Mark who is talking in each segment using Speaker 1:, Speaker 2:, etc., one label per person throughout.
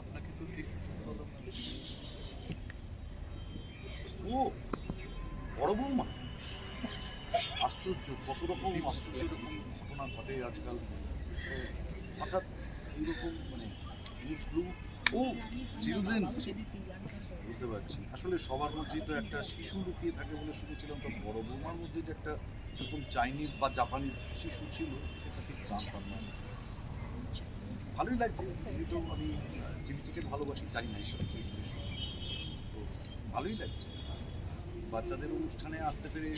Speaker 1: আপনাকে তো না। ও, বড় বৌমা। আশ্চর্য, কত রকম আশ্চর্য ঘটনা ঘটে আজকাল। হঠাৎ এরকম মানে ও চিলড্রেন্স বুঝতে পারছি। আসলে সবার মধ্যেই তো একটা শিশু লুকিয়ে থাকে বলে শুনেছিলাম, তো বড় বৌমার মধ্যে যে একটা এরকম চাইনিজ বা জাপানিজ শিশু ছিল, সেটা ঠিক জানতাম না। ভালোই লাগছে। তো আমি চিলি চিকেন ভালোবাসি জানি না এসব তো ভালোই লাগছে। বাচ্চাদের অনুষ্ঠানে আসতে পেরে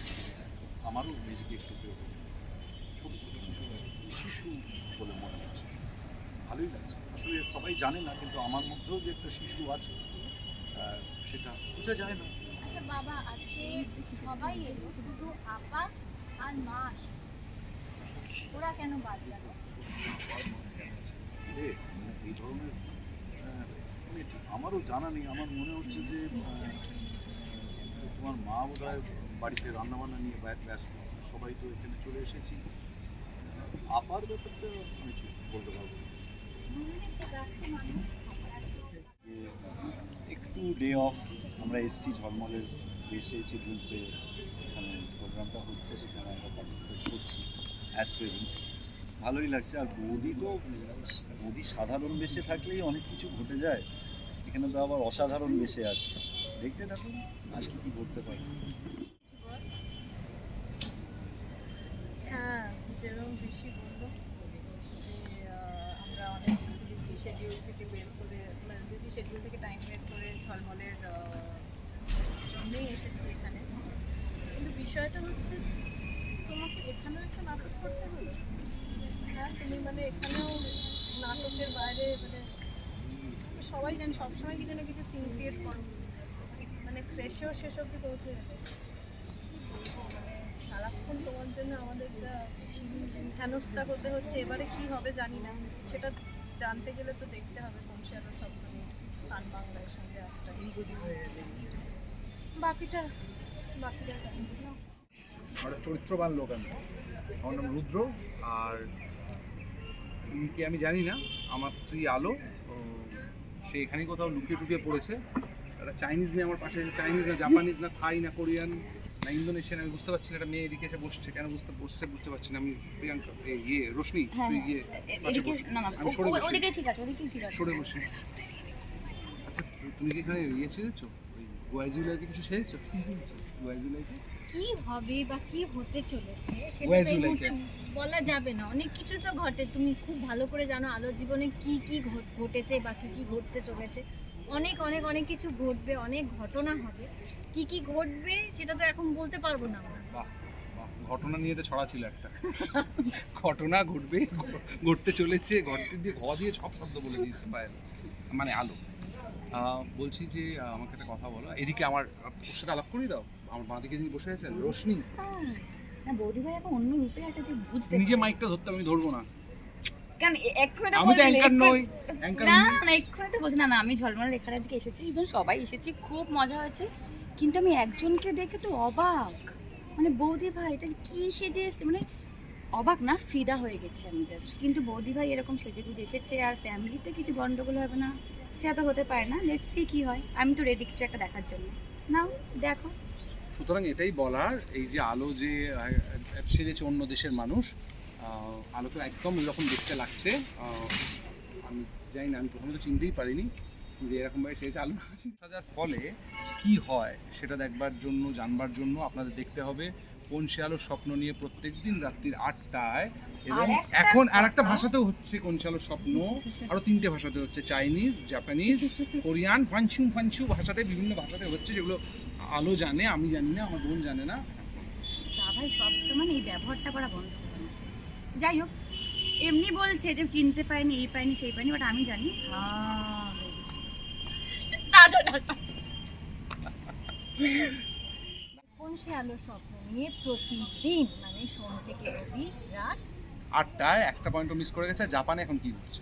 Speaker 1: আমারও নিজেকে একটু ছোট ছোট শিশু শিশু বলে মনে হচ্ছে। ভালোই লাগছে। আসলে সবাই জানে না কিন্তু আমার মধ্যেও যে একটা শিশু আছে সেটা বোঝা যায় না।
Speaker 2: আচ্ছা বাবা আজকে সবাই এলো শুধু আপা আর মা ওরা কেন
Speaker 1: মানে এই ধরনের আমারও জানা নেই, আমার মনে হচ্ছে যে তোমার মা বোধহয় বাড়িতে রান্নাবান্না নিয়ে ব্যা- ব্যস্ত। সবাই তো এখানে চলে এসেছি। আপার ব্যাপারটা আমি ঠিক বলতে পারব
Speaker 3: একটু ডে অফ আমরা এসেছি, ঝলমলের দেশে চিলড্রেন্স ডে এখানে প্রোগ্রামটা হচ্ছে, সেখানে আমরা পার্টিসিপেট করছি অ্যাজ ভালোই লাগছে। আর বৌদি তো, বৌদি সাধারণ বেশে থাকলেই অনেক কিছু ঘটে যায়। এখানে তো আবার অসাধারণ বেশে আছে। দেখতে থাকুন, আজকে কি করতে পারি।
Speaker 4: হ্যাঁ যেরকম ঋষি বলল যে আমরা অনেক বিজি শেডিউল থেকে বের করে মানে বিজি শেডিউল থেকে টাইম বের করে ঝলমলের জন্যেই এসেছি এখানে। কিন্তু বিষয়টা হচ্ছে, তোমাকে এখানেও একটা নাটক করতে হলো হ্যাঁ তুমি মানে এখানেও নাটকের বাইরে মানে সবাই জানি সবসময় কিছু না কিছু সিন ক্রিয়েট করো। মানে ক্রেশেও শেষ অব্দি পৌঁছে যাবে মানে সারাক্ষণ তোমার জন্য আমাদের যা হেনস্থা করতে হচ্ছে এবারে কি হবে জানি না। সেটা জানতে গেলে তো দেখতে হবে বংশী আলো স্বপ্ন সান বাংলার সঙ্গে একটা। হয়ে গেছে। বাকিটা বাকিটা জানি। না
Speaker 5: চরিত্রবান লোক আমি। আমার নাম রুদ্র আর ইনকে আমি জানি না আমার স্ত্রী আলো সে এখানেই কোথাও লুকিয়ে টুকিয়ে পড়েছে। একটা চাইনিজ মেয়ে আমার পাশে চাইনিজ না জাপানিজ না থাই না কোরিয়ান না ইন্দোনেশিয়ান আমি বুঝতে পারছি না একটা মেয়ে এদিকে এসে বসছে কেন বুঝতে বসছে বুঝতে পারছি না আমি প্রিয়াঙ্কা ইয়ে রোশনি তুই ইয়ে আমি সরে বসি। সরে বসি। তুমি কি এখানে ইয়ে ছেড়েছো ওই গোয়াজুলাইকে কিছু ছেড়েছো কি ছেড়েছো গোয়াজুলাইকে
Speaker 2: কি হবে বা কি হতে চলেছে সেটা তো এই মুহূর্তে বলা যাবে না। অনেক কিছু তো ঘটে। তুমি খুব ভালো করে জানো আলোর জীবনে কি কি ঘটেছে বা কি কি ঘটতে চলেছে। অনেক অনেক অনেক কিছু ঘটবে অনেক ঘটনা হবে। কি কি ঘটবে সেটা তো এখন বলতে পারব না আমরা।
Speaker 5: ঘটনা নিয়ে তো ছড়া ছিল একটা। ঘটনা ঘটবে ঘটতে চলেছে ঘটতে দিয়ে ঘ দিয়ে সব শব্দ বলে দিয়েছে পায়েল মানে আলো। বলছি যে আমাকে একটা কথা বলো। এদিকে আমার ওর সাথে আলাপ করিয়ে দাও। আমার বাঁদিকে যিনি বসে আছেন রোশনি।
Speaker 2: না বৌদি ভাই এখন অন্য রূপে আছে তুই বুঝতে
Speaker 5: নিজে মাইকটা ধরতে আমি ধরবো না।
Speaker 6: কেন এক্ষুনি তো
Speaker 5: আমি তো অ্যাঙ্কার নই। অ্যাঙ্কার
Speaker 6: না না এক্ষুনি তো বলছি না না আমি ঝলমলে লেখার আজকে এসেছি ইভেন সবাই এসেছি খুব মজা হয়েছে। কিন্তু আমি একজনকে দেখে তো অবাক। মানে বৌদি ভাই, এটা কি সেজে এসে মানে অবাক না? ফিদা হয়ে গেছে আমি জাস্ট কিন্তু বৌদি ভাই এরকম সেজে গুজে এসেছে আর ফ্যামিলিতে কিছু গন্ডগোল হবে না। সেটা তো হতে পারে না। লেটস সি কি হয়। আমি তো রেডি কিছু একটা দেখার জন্য। নাও, দেখো।
Speaker 5: সুতরাং এটাই বলার, এই যে আলো যে সেজেছে অন্য দেশের মানুষ আলোকে একদম এরকম দেখতে লাগছে। আমি জানি না, আমি প্রথমে তো চিনতেই পারিনি। যে এরকমভাবে সেজেছে আলো সাজার ফলে কি হয় সেটা দেখবার জন্য জানবার জন্য আপনাদের দেখতে হবে কোন আলোর স্বপ্ন নিয়ে প্রত্যেক দিন রাত্রির আটটায় এবং এখন আর একটা ভাষাতেও হচ্ছে কোন সে আলোর স্বপ্ন আরও তিনটে ভাষাতে হচ্ছে চাইনিজ জাপানিজ কোরিয়ান ফানছু ফানছু ভাষাতে বিভিন্ন ভাষাতে হচ্ছে যেগুলো আলো জানে আমি জানি না আমার বোন জানে না।
Speaker 6: ভাই সব সময় এই ব্যবহারটা করা বন্ধ যাই হোক এমনি বলছে যে চিনতে পারিনি এই পাইনি সেই পাইনি বাট আমি জানি। হয়ে।
Speaker 2: কোন সে আলো স্বপ্ন নিয়ে প্রতিদিন মানে সোম থেকে রবি রাত
Speaker 5: আটটায় একটা পয়েন্ট মিস করে গেছে জাপানে এখন কি হচ্ছে